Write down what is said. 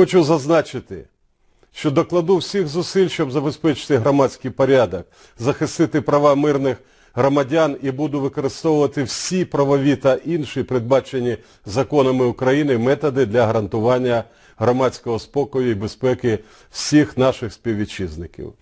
Хочу зазначити, що докладу всіх зусиль, щоб забезпечити громадський порядок, захистити права мирних громадян і буду використовувати всі правові та інші передбачені законами України методи для гарантування громадського спокою і безпеки всіх наших співвітчизників.